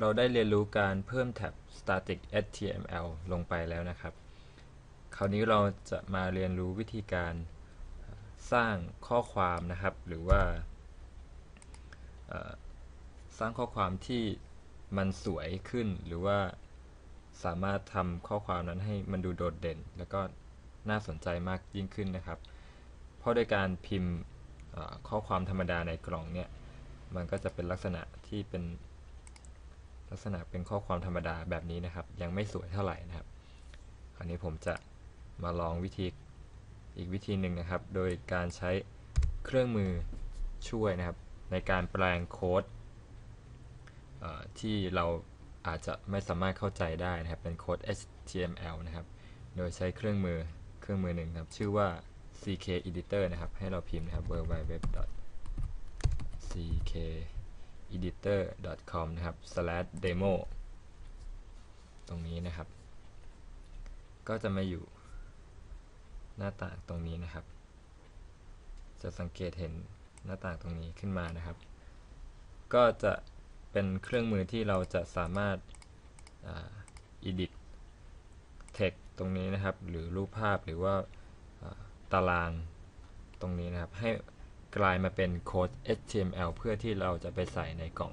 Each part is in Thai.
เราได้เรียนรู้การเพิ่มแท็บ static html ลงไปแล้วนะครับ คราวนี้เราจะมาเรียนรู้วิธีการสร้างข้อความนะครับ หรือว่าสร้างข้อความที่มันสวยขึ้น หรือว่าสามารถทำข้อความนั้นให้มันดูโดดเด่น แล้วก็น่าสนใจมากยิ่งขึ้นนะครับ เพราะโดยการพิมพ์ข้อความธรรมดาในกล่องเนี่ย มันก็จะเป็นลักษณะที่เป็น ลักษณะเป็นข้อความธรรมดาแบบนี้นะครับ ยังไม่สวยเท่าไหร่นะครับ คราวนี้ผมจะมาลองวิธีอีกวิธีหนึ่งนะครับ โดยการใช้เครื่องมือช่วยนะครับ ในการแปลงโค้ดที่เราอาจจะไม่สามารถเข้าใจได้นะครับ เป็นโค้ด HTML นะครับ โดยใช้เครื่องมือเครื่องมือหนึ่งครับ ชื่อว่า ck editor นะครับ ให้เราพิมพ์นะครับ www.ck editor.com นะครับ slash demo ตรงนี้นะครับ ก็จะมาอยู่หน้าต่างตรงนี้นะครับ จะสังเกตเห็นหน้าต่างตรงนี้ขึ้นมานะครับ ก็จะเป็นเครื่องมือที่เราจะสามารถ edit text ตรงนี้นะครับ หรือรูปภาพหรือว่าตารางตรงนี้นะครับ ให้ กลายมาเป็นโค้ด HTML เพื่อที่เราจะไปใส่ในกล่อง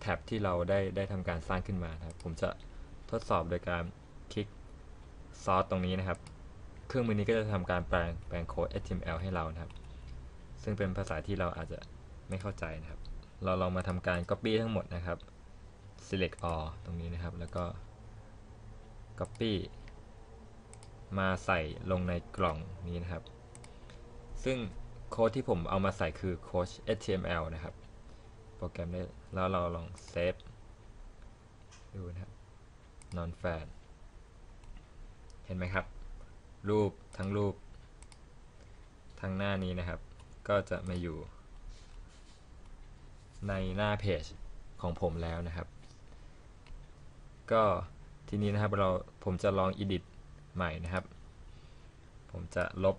แท็บที่เราได้ได้ทำการสร้างขึ้นมาครับ ผมจะทดสอบโดยการคลิกซอสตรงนี้นะครับ เครื่องมือนี้ก็จะทำการแปลงแปลงโค้ด HTML ให้เรานะครับ ซึ่งเป็นภาษาที่เราอาจจะไม่เข้าใจนะครับ เราลองมาทำการ Copy ทั้งหมดนะครับ select all ตรงนี้นะครับ แล้วก็ Copy มาใส่ลงในกล่องนี้นะครับ ซึ่ง โค้ดที่ผมเอามาใส่คือโค้ด HTML นะครับ โปรแกรมได้แล้วเราลองเซฟดูนะครับ non fan เห็นไหมครับ รูปทั้งรูป ทั้งหน้านี้นะครับ ก็จะมาอยู่ ในหน้าเพจของผมแล้วนะครับ ก็ทีนี้นะครับเราผมจะลอง edit ใหม่นะครับ ผมจะลบ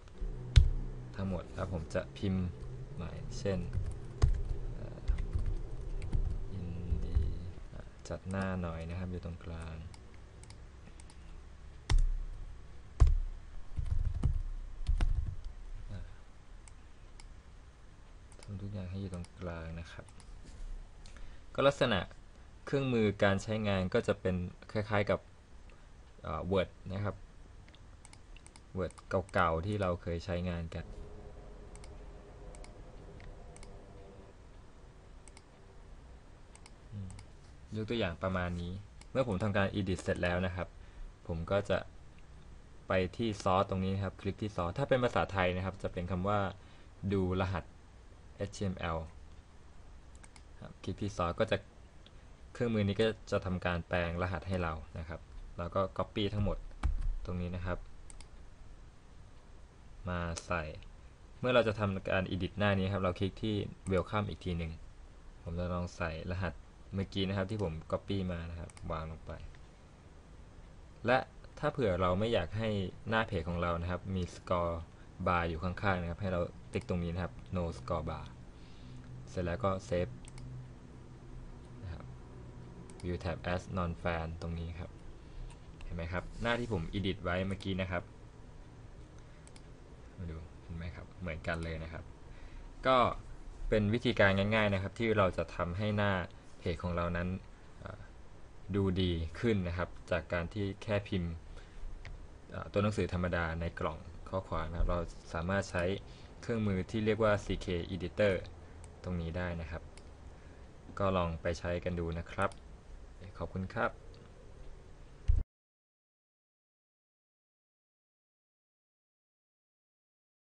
ทั้งหมด แล้วผมจะพิมพ์ใหม่ เช่นอินดีจัดหน้าหน่อยนะครับ อยู่ตรงกลางทำทุกอย่างให้อยู่ตรงกลางนะครับ ก็ลักษณะเครื่องมือการใช้งานก็จะเป็นคล้าย ๆกับ Word นะครับ Word เก่าๆ ที่เราเคยใช้งานกัน ยกตัวอย่างประมาณนี้ เมื่อผมทำการ edit เสร็จแล้วนะครับ ผมก็จะไปที่ซอสตรงนี้ครับคลิกที่ซอสถ้าเป็นภาษาไทยนะครับ จะเป็นคำว่าดูรหัส HTML คลิกที่ซอสก็จะเครื่องมือนี้ก็จะทำการแปลงรหัสให้เรานะครับ แล้วก็ Copy ทั้งหมดตรงนี้นะครับ มาใส่ เมื่อเราจะทำการ edit หน้านี้ครับ เราคลิกที่ Welcome อีกทีหนึ่ง ผมจะลองใส่รหัส เมื่อกี้นะครับที่ผม Copy มานะครับ วางลงไป และถ้าเผื่อเราไม่อยากให้หน้าเพจของเรานะครับ มีสกอร์บาร์อยู่ข้างๆนะครับ ให้เราติ๊กตรงนี้นะครับ no score bar เสร็จแล้วก็เซฟนะครับ view tab as non fan ตรงนี้ครับ เห็นไหมครับ หน้าที่ผม edit ไว้เมื่อกี้นะครับมาดูเห็นไหมครับ เหมือนกันเลยนะครับ ก็เป็นวิธีการง่าย ๆนะครับ ที่เราจะทำให้หน้า เพจของเรานั้นดูดีขึ้นนะครับ จากการที่แค่พิมพ์ตัวหนังสือธรรมดาในกล่องข้อความนะครับ เราสามารถใช้เครื่องมือที่เรียกว่า CK Editor ตรงนี้ได้นะครับ ก็ลองไปใช้กันดูนะครับ ขอบคุณครับ